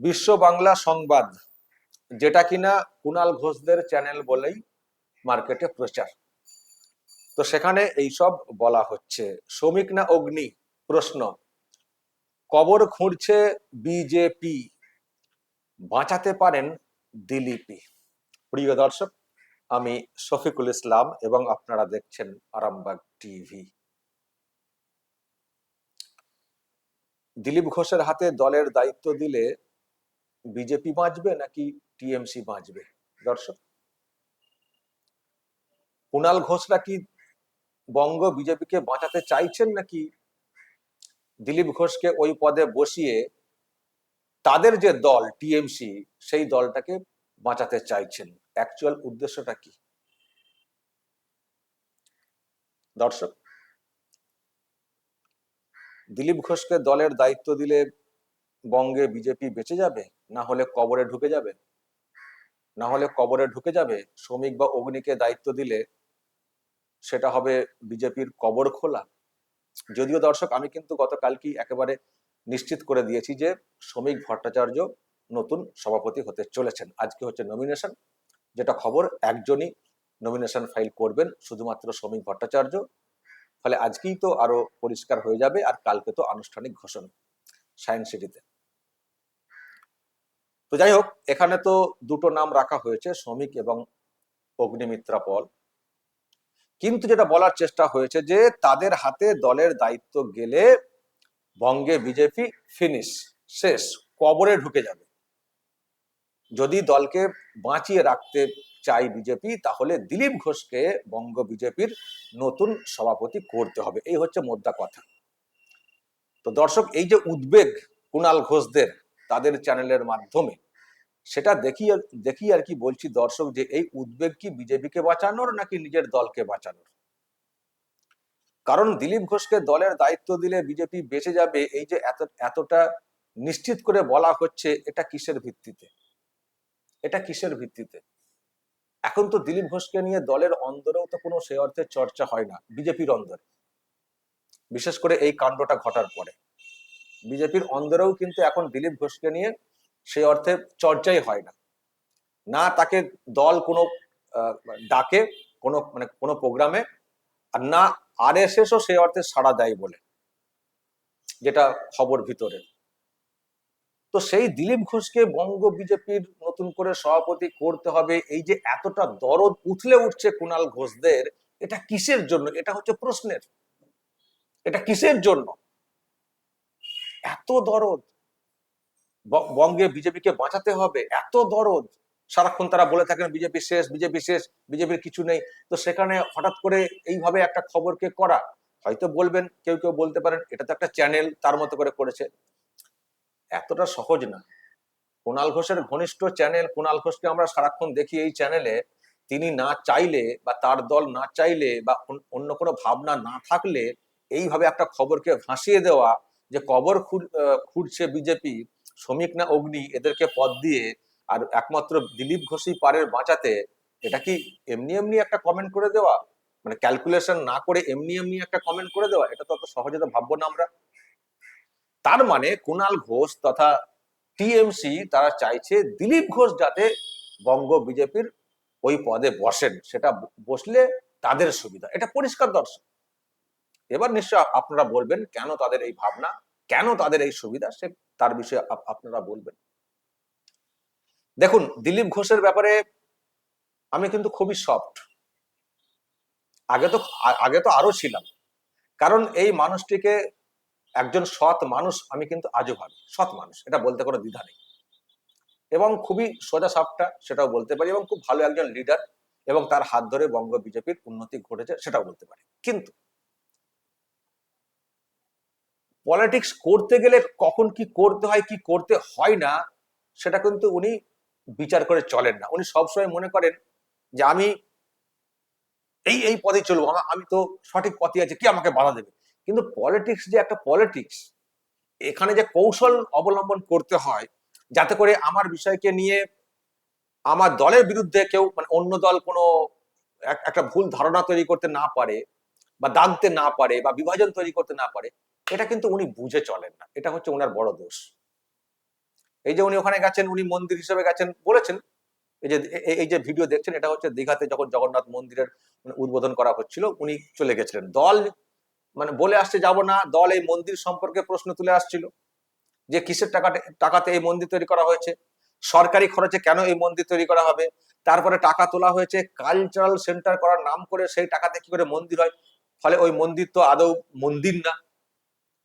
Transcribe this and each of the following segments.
বিশ্ব বাংলা সংবাদ, যেটা কিনা কুণাল ঘোষদের চ্যানেল বলেই মার্কেটে প্রচার। তো সেখানে এইসব বলা হচ্ছে। শ্রমিক না অগ্নি? প্রশ্ন। কবর খুঁড়ছে বিজেপি বাঁচাতে পারেন দিলীপি। প্রিয় দর্শক, আমি শফিকুল ইসলাম এবং আপনারা দেখছেন আরামবাগ টিভি। দিলীপ ঘোষের হাতে দলের দায়িত্ব দিলে বিজেপি বাঁচবে নাকি টিএমসি বাঁচবে? দর্শক কুণাল ঘোষরা কি বঙ্গ বিজেপিকে বাঁচাতে চাইছেন নাকি দিলীপ ঘোষকে ওই পদে বসিয়ে তাদের যে দল, টিএমসি, সেই দলটাকে বাঁচাতে চাইছেন? অ্যাকচুয়াল উদ্দেশ্যটা কি? দর্শক, দিলীপ ঘোষকে দলের দায়িত্ব দিলে বঙ্গে বিজেপি বেঁচে যাবে? না হলে কবরে ঢুকে যাবে? না হলে কবরে ঢুকে যাবে? শ্রমিক বা অগ্নিকে দায়িত্ব দিলে সেটা হবে বিজেপির কবর খোলা। যদিও দর্শক, আমি কিন্তু গতকালকেই একেবারে নিশ্চিত করে দিয়েছি যে শ্রমিক ভট্টাচার্য নতুন সভাপতি হতে চলেছেন। আজকে হচ্ছে নমিনেশন যেটা খবর, একজনই নমিনেশন ফাইল করবেন শুধুমাত্র শ্রমিক ভট্টাচার্য। ফলে আজকেই তো আরও পরিষ্কার হয়ে যাবে আর কালকে তো আনুষ্ঠানিক ঘোষণা সায়েন্স সিটিতে। তো যাই হোক এখানে তো দুটো নাম রাখা হয়েছে, শ্রমিক এবং অগ্নিমিত্রা পল। কিন্তু যেটা বলার চেষ্টা হয়েছে যে, তাদের হাতে দলের দায়িত্ব গেলে বঙ্গে বিজেপি ফিনিশ শেষ, কবরে ঢুকে যাবে। যদি দলকে বাঁচিয়ে রাখতে চাই বিজেপি, তাহলে দিলীপ ঘোষকে বঙ্গ বিজেপির নতুন সভাপতি করতে হবে। এই হচ্ছে মোদ্দা কথা। তো দর্শক, এই যে উদ্বেগ কুণাল ঘোষদের তাদের চ্যানেলের মাধ্যমে। সেটা দেখি দেখি আর কি বলছি দর্শক যে, এই উদ্বেগ কি বিজেপিকে বাঁচানোর নাকি নিজের দলকে বাঁচানোর? কারণ দিলীপ ঘোষকে দলের দায়িত্ব দিলে বিজেপি বেঁচে যাবে, এই যে এত, এতটা নিশ্চিত করে বলা হচ্ছে, এটা কিসের ভিত্তিতে? এটা কিসের ভিত্তিতে? এখন তো দিলীপ ঘোষকে নিয়ে দলের অন্দরেও তো কোনো সে অর্থে চর্চা হয় না, বিজেপির অন্দরে। বিশেষ করে এই কাণ্ডটা ঘটার পরে। বিজেপির অন্দরেও কিন্তু এখন দিলীপ ঘোষকে নিয়ে সেই অর্থে চর্চাই হয় না। না তাকে দল কোনো ডাকে কোনো মানে কোনো প্রোগ্রামে, আর না আর এস এসও সেই অর্থে সাড়া দেয় বলে, যেটা খবর ভিতরে। তো সেই দিলীপ ঘোষকে বঙ্গ বিজেপির নতুন করে সভাপতি করতে হবে, এই যে এতটা দরদ উঠলে উঠছে কুণাল ঘোষদের, এটা কিসের জন্য? এটা হচ্ছে প্রশ্নের। এটা কিসের জন্য? এত দরদ। বঙ্গে বিজেপিকে বাঁচাতে হবে, এত দরদ। সারাক্ষণ তারা বলে থাকেন, বিজেপি শেষ বিজেপি শেষ, বিজেপির কিছু নেই। তো সেখানে হঠাৎ করে এইভাবে একটা খবরকে করা, হয়তো বলবেন, কেউ কেউ বলতে পারেন, এটা তো একটা চ্যানেল, তার মতো করে করেছে। এতটা সহজ না। কুণাল ঘোষের ঘনিষ্ঠ চ্যানেল, কুণাল ঘোষকে আমরা সারাক্ষণ দেখি এই চ্যানেলে, তিনি না চাইলে বা তার দল না চাইলে বা অন্য কোনো ভাবনা না থাকলে, এইভাবে একটা খবরকে ভাসিয়ে দেওয়া যে কবর খুঁড়ছে বিজেপি, শ্রমিক না অগ্নি, এদেরকে পদ দিয়ে আর একমাত্র দিলীপ ঘোষই পারের বাঁচাতে, এটা কি এমনি এমনি একটা কমেন্ট করে দেওয়া? মানে ক্যালকুলেশন না করে এমনি এমনি একটা কমেন্ট করে দেওয়া? এটা তো অত সহজে তো ভাববো না আমরা। তার মানে কুণাল ঘোষ তথা টিএমসি তারা চাইছে দিলীপ ঘোষ যাতে বঙ্গ বিজেপির ওই পদে বসেন। সেটা বসলে তাদের সুবিধা। এটা পরিষ্কার দর্শক। এবার নিশ্চয় আপনারা বলবেন, কেন তাদের এই ভাবনা? কেন তাদের এই সুবিধা? সে তার বিষয়ে আপনারা বলবেন। দেখুন, দিলীপ ঘোষের ব্যাপারে আমি কিন্তু খুবই সফট আগে তো আগে তো আরও ছিলাম। কারণ এই মানুষটিকে একজন সৎ মানুষ আমি কিন্তু আজও ভাবি। সৎ মানুষ, এটা বলতে কোনো দ্বিধা নেই। এবং খুবই সোজা সাপটা, সেটাও বলতে পারি, এবং খুব ভালো একজন লিডার এবং তার হাত ধরে বঙ্গ বিজেপির উন্নতি ঘটেছে, সেটাও বলতে পারি। কিন্তু পলিটিক্স করতে গেলে কখন কি করতে হয়, কি করতে হয় না, সেটা কিন্তু উনি বিচার করে চলেন না। উনি সবসময় মনে করেন যে আমি এই এই পথে চলবো। আমি তো সঠিক পথে আছে, কি আমাকে বাধা দেবে? কিন্তু পলিটিক্স যে একটা পলিটিক্স, এখানে যে কৌশল অবলম্বন করতে হয়, যাতে করে আমার বিষয়কে নিয়ে আমার দলের বিরুদ্ধে কেউ মানে অন্য দল কোনো একটা ভুল ধারণা তৈরি করতে না পারে, বা দাগতে না পারে, বা বিভাজন তৈরি করতে না পারে এটা কিন্তু উনি বুঝে চলেন না। এটা হচ্ছে ওনার বড় দোষ। এই যে উনি ওখানে গেছেন, উনি মন্দির হিসেবে গেছেন, বলেছেন, এই যে এই যে ভিডিও দেখছেন, এটা হচ্ছে দীঘাতে যখন জগন্নাথ মন্দিরের মানে উদ্বোধন করা হচ্ছিল, উনি চলে গেছিলেন। দল মানে বলে আসছে, যাব না। দল এই মন্দির সম্পর্কে প্রশ্ন তুলে আসছিল, যে কিসের টাকাতে টাকাতে এই মন্দির তৈরি করা হয়েছে? সরকারি খরচে কেন এই মন্দির তৈরি করা হবে? তারপরে টাকা তোলা হয়েছে কালচারাল সেন্টার করার নাম করে সেই টাকাতে কি করে মন্দির হয়? ফলে ওই মন্দির তো আদৌ মন্দির না।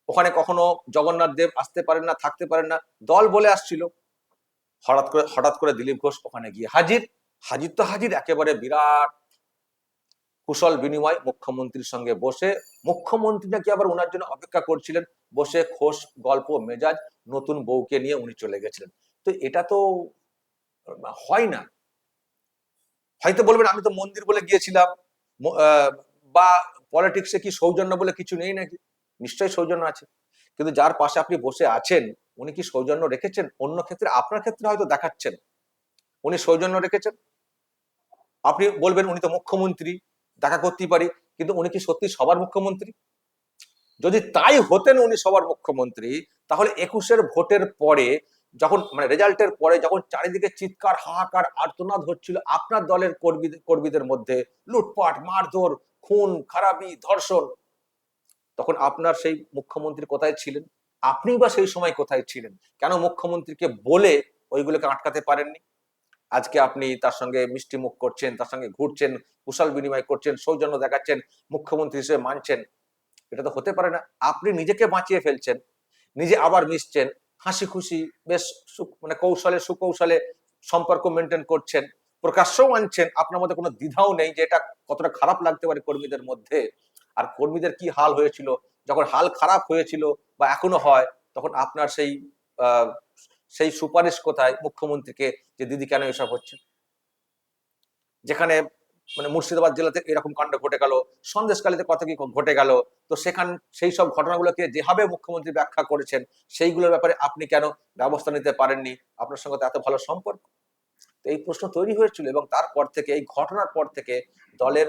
ওখানে কখনো জগন্নাথ দেব আসতে পারেন না, থাকতে পারেন না, দল বলে আসছিল। হঠাৎ করে হঠাৎ করে দিলীপ ঘোষ ওখানে গিয়ে হাজির। হাজির তো হাজির, একেবারে বিরাট কুশল বিনিময়, মুখ্যমন্ত্রীর সঙ্গে বসে। মুখ্যমন্ত্রী নাকি আবার ওনার জন্য অপেক্ষা করছিলেন, বসে খোশ গল্প, মেজাজ নতুন বউকে নিয়ে উনি চলে গেছিলেন। তো এটা তো হয় না। হয়তো বলবেন, আমি তো মন্দির বলে গিয়েছিলাম বা পলিটিক্সে কি সৌজন্য বলে কিছু নেই নাকি? নিশ্চয়ই সৌজন্য আছে। কিন্তু যার পাশে আপনি বসে আছেন, উনি কি সৌজন্য রেখেছেন? অন্য ক্ষেত্রে, আপনার ক্ষেত্রে হয়তো দেখাচ্ছেন। উনি সৌজন্য রেখেছেন। আপনি বলবেন, উনি তো মুখ্যমন্ত্রী, দেখা করতেই পারি। কিন্তু উনি কি সত্যি সবার মুখ্যমন্ত্রী? যদি তাই হতেন উনি সবার মুখ্যমন্ত্রী, তাহলে একুশের ভোটের পরে যখন মানে রেজাল্টের পরে যখন চারিদিকে চিৎকার, হাহাকার, আর্তনাদ হচ্ছিল, আপনার দলের কর্মী কর্মীদের মধ্যে লুটপাট, মারধর, খুন, খারাপি, ধর্ষণ তখন আপনার সেই মুখ্যমন্ত্রী কোথায় ছিলেন? আপনি বা সেই সময় কোথায় ছিলেন? কেন মুখ্যমন্ত্রীকে বলে ওইগুলোকে আটকাতে পারেননি? আজকে আপনি তার সঙ্গে মিষ্টি মুখ করছেন, তার সঙ্গে ঘুরছেন, কুশল বিনিময় করছেন, সৌজন্য দেখাচ্ছেন, মুখ্যমন্ত্রী হিসেবে মানছেন। এটা তো হতে পারে না। আপনি নিজেকে বাঁচিয়ে ফেলছেন, নিজে আবার মিশছেন হাসি খুশি বেশ মানে কৌশলে, সুকৌশলে সম্পর্ক মেনটেন করছেন, প্রকাশ্যও আনছেন। আপনার মধ্যে কোনো দ্বিধাও নেই যে এটা কতটা খারাপ লাগতে পারে কর্মীদের মধ্যে। আর কর্মীদের কি হাল হয়েছিল? যখন হাল খারাপ হয়েছিল বা এখনও হয়, তখন আপনার সেই সেই সুপারিশ কোথায় মুখ্যমন্ত্রীকে যে দিদি কেন এসব হচ্ছে? যেখানে মানে মুর্শিদাবাদ জেলাতে এরকম কাণ্ড ঘটে গেল সন্দেশকালীতে কত কি ঘটে গেল, তো সেখান, সেই সব ঘটনাগুলোকে যেভাবে মুখ্যমন্ত্রী ব্যাখ্যা করেছেন, সেইগুলোর ব্যাপারে আপনি কেন ব্যবস্থা নিতে পারেননি? আপনার সঙ্গে এত ভালো সম্পর্ক। তো এই প্রশ্ন তৈরি হয়েছিল এবং তারপর থেকে, এই ঘটনার পর থেকে দলের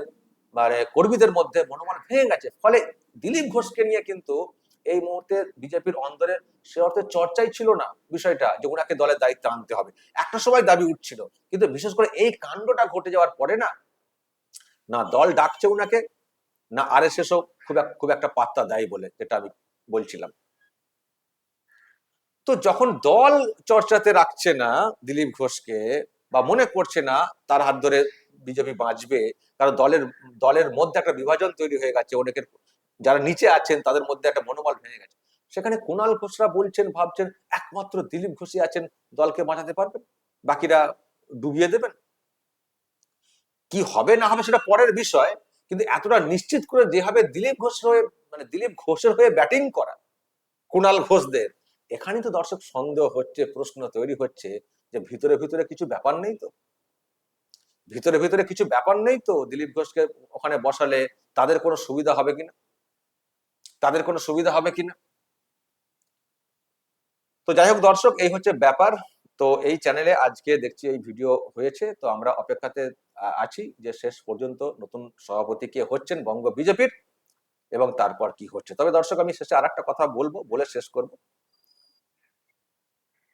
মানে কর্মীদের মধ্যে মনোবল ভেঙে গেছে। ফলে দিলীপ ঘোষকে নিয়ে কিন্তু এই মুহূর্তে বিজেপির অন্দরে সে অর্থে চর্চাই ছিল না বিষয়টা যে ওনাকে দলের দায়িত্ব আনতে হবে। একটা সময় দাবি উঠছিল, কিন্তু বিশেষ করে এই কাণ্ডটা ঘটে যাওয়ার পরে না না দল ডাকছে ওনাকে না আর এস এসও খুব খুব একটা পাত্তা দেয় বলে যেটা আমি বলছিলাম। তো যখন দল চর্চাতে রাখছে না দিলীপ ঘোষকে বা মনে করছে না তার হাত ধরে বিজেপি বাঁচবে কারণ দলের দলের মধ্যে একটা বিভাজন তৈরি হয়ে গেছে, অনেকের যারা নিচে আছেন তাদের মধ্যে একটা মনোবল ভেঙে গেছে। সেখানে কুণাল ঘোষরা বলছেন, ভাবছেন, একমাত্র দিলীপ ঘোষই আছেন, দলকে বাঁচাতে পারবেন? বাকিরা ডুবিয়ে দেবেন? কি হবে না হবে সেটা পরের বিষয়, কিন্তু এতটা নিশ্চিত করে যেভাবে দিলীপ ঘোষ হয়ে মানে দিলীপ ঘোষের হয়ে ব্যাটিং করা কুণাল ঘোষদের, এখানেই তো দর্শক সন্দেহ হচ্ছে, প্রশ্ন তৈরি হচ্ছে যে ভিতরে ভিতরে কিছু ব্যাপার নেই তো? ভিতরে ভিতরে কিছু ব্যাপার নেই তো? দিলীপ ঘোষকে ওখানে বসালে তাদের কোনো সুবিধা হবে কিনা? তাদের কোনো সুবিধা হবে কিনা? তো যাই হোক দর্শক, এই হচ্ছে ব্যাপার। তো এই চ্যানেলে আজকে দেখছি এই ভিডিও হয়েছে। তো আমরা অপেক্ষাতে আছি যে শেষ পর্যন্ত নতুন সভাপতি কে হচ্ছেন বঙ্গ বিজেপির এবং তারপর কি হচ্ছে। তবে দর্শক, আমি শেষে আর একটা কথা বলব, বলে শেষ করব।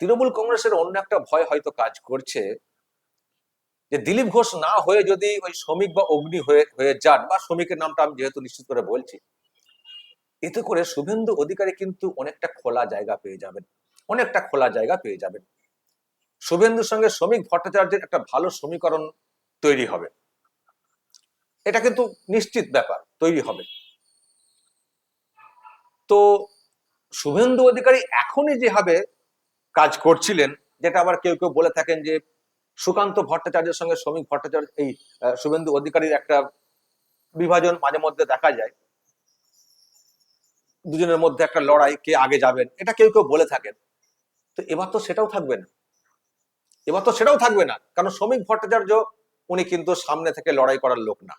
তৃণমূল কংগ্রেসের অন্য একটা ভয় হয়তো কাজ করছে। যে দিলীপ ঘোষ না হয়ে যদি ওই শ্রমিক বা অগ্নি হয়ে হয়ে যান, বা শ্রমিকের নামটা আমি যেহেতু নিশ্চিত করে বলছি, এতে করে শুভেন্দু অধিকারী কিন্তু অনেকটা খোলা জায়গা পেয়ে যাবেন, অনেকটা খোলা জায়গা পেয়ে যাবেন। শুভেন্দুর সঙ্গে শ্রমিক ভট্টাচার্যের একটা ভালো সমীকরণ তৈরি হবে। এটা কিন্তু নিশ্চিত ব্যাপার, তৈরি হবে। তো শুভেন্দু অধিকারী এখনই যেভাবে কাজ করছিলেন, যেটা আবার কেউ কেউ বলে থাকেন যে সুকান্ত ভট্টাচার্যের সঙ্গে শ্রমিক ভট্টাচার্য, এই শুভেন্দু অধিকারীর একটা বিভাজন মাঝে মধ্যে দেখা যায়। দুজনের মধ্যে একটা লড়াই, কে আগে যাবেন, এটা কেউ কেউ বলে থাকেন। তো এবার তো সেটাও থাকবে না। এবার তো সেটাও থাকবে না। কারণ শ্রমিক ভট্টাচার্য, উনি কিন্তু সামনে থেকে লড়াই করার লোক না।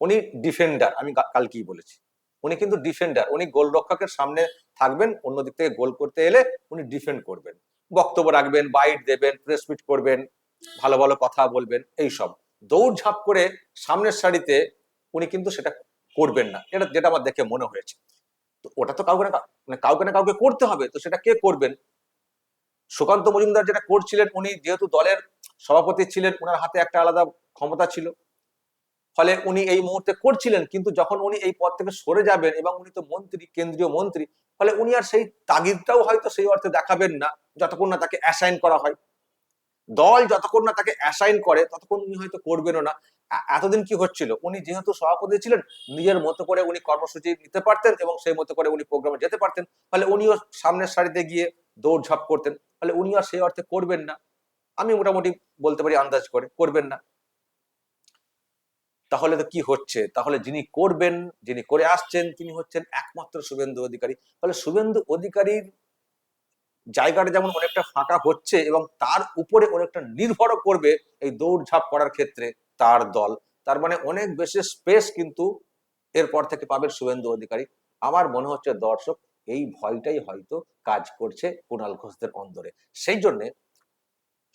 উনি ডিফেন্ডার, আমি কালকেই বলেছি। উনি কিন্তু ডিফেন্ডার, উনি গোলরক্ষকের সামনে থাকবেন অন্য দিক থেকে গোল করতে এলে উনি ডিফেন্ড করবেন। বক্তব্য রাখবেন, বাইট দেবেন, প্রেস মিট করবেন ভালো ভালো কথা বলবেন, এইসব। দৌড়ঝাঁপ করে সামনের সারিতে উনি কিন্তু সেটা করবেন না। এটা যেটা আমার দেখে মনে হয়েছে। তো ওটা তো কাউকে না মানে কাউকে না কাউকে করতে হবে, তো সেটা কে করবেন? সুকান্ত মজুমদার যেটা করছিলেন, উনি যেহেতু দলের সভাপতি ছিলেন ওনার হাতে একটা আলাদা ক্ষমতা ছিল। ফলে উনি এই মুহূর্তে করছিলেন, কিন্তু যখন উনি এই পদ থেকে সরে যাবেন এবং উনি তো মন্ত্রী, কেন্দ্রীয় মন্ত্রী, ফলে উনি আর সেই তাগিদটাও হয়তো সেই অর্থে দেখাবেন না, যতক্ষণ না তাকে অ্যাসাইন করা হয়। দল যতক্ষণ না তাকে অ্যাসাইন করে, ততক্ষণ উনি হয়তো করবেনও না। এতদিন কি হচ্ছিল? উনি যেহেতু সভাপতি ছিলেন, নিজের মতো করে উনি কর্মসূচি নিতে পারতেন এবং সেই মতো করে উনি প্রোগ্রামে যেতে পারতেন। ফলে উনিও সামনের সারিতে গিয়ে দৌড়ঝাঁপ করতেন। ফলে উনি আর সেই অর্থে করবেন না। আমি মোটামুটি বলতে পারি আন্দাজ করে, করবেন না। তাহলে তো কি হচ্ছে? তাহলে যিনি করবেন, যিনি করে আসছেন, তিনি হচ্ছেন একমাত্র শুভেন্দু অধিকারী। ফলে শুভেন্দু অধিকারীর জায়গাটা যেমন অনেকটা ফাঁকা হচ্ছে এবং তার উপরে অনেকটা নির্ভর করবে এই দৌড়ঝাঁপ করার ক্ষেত্রে তার দল। তার মানে অনেক বেশি স্পেস কিন্তু এরপর থেকে পাবে শুভেন্দু অধিকারী। আমার মনে হচ্ছে দর্শক, এই ভয়টাই হয়তো কাজ করছে কুণাল ঘোষদের অন্দরে। সেই জন্যে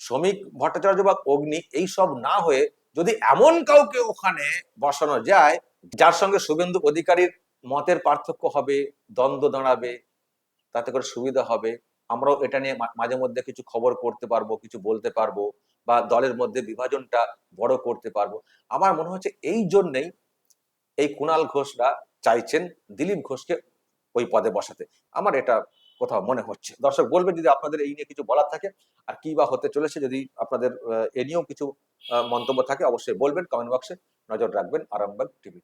শ্রমিক, ভট্টাচার্য বা অগ্নি এই সব না হয়ে যদি এমন কাউকে ওখানে বসানো যায়, যার সঙ্গে শুভেন্দু অধিকারীর মতের পার্থক্য হবে, দ্বন্দ্ব দাঁড়াবে, তাতে করে সুবিধা হবে আমরাও এটা নিয়ে মাঝে মধ্যে কিছু খবর করতে পারব, কিছু বলতে পারব বা দলের মধ্যে বিভাজনটা বড় করতে পারব। আমার মনে হচ্ছে এই জন্যেই এই কুণাল ঘোষরা চাইছেন দিলীপ ঘোষকে ওই পদে বসাতে। আমার এটা কোথাও মনে হচ্ছে। দর্শক বলবেন যদি আপনাদের এই নিয়ে কিছু বলার থাকে আর কি বা হতে চলেছে যদি আপনাদের এ নিয়েও কিছু মন্তব্য থাকে অবশ্যই বলবেন কমেন্ট বক্সে নজর রাখবেন, আরামবাগ টিভি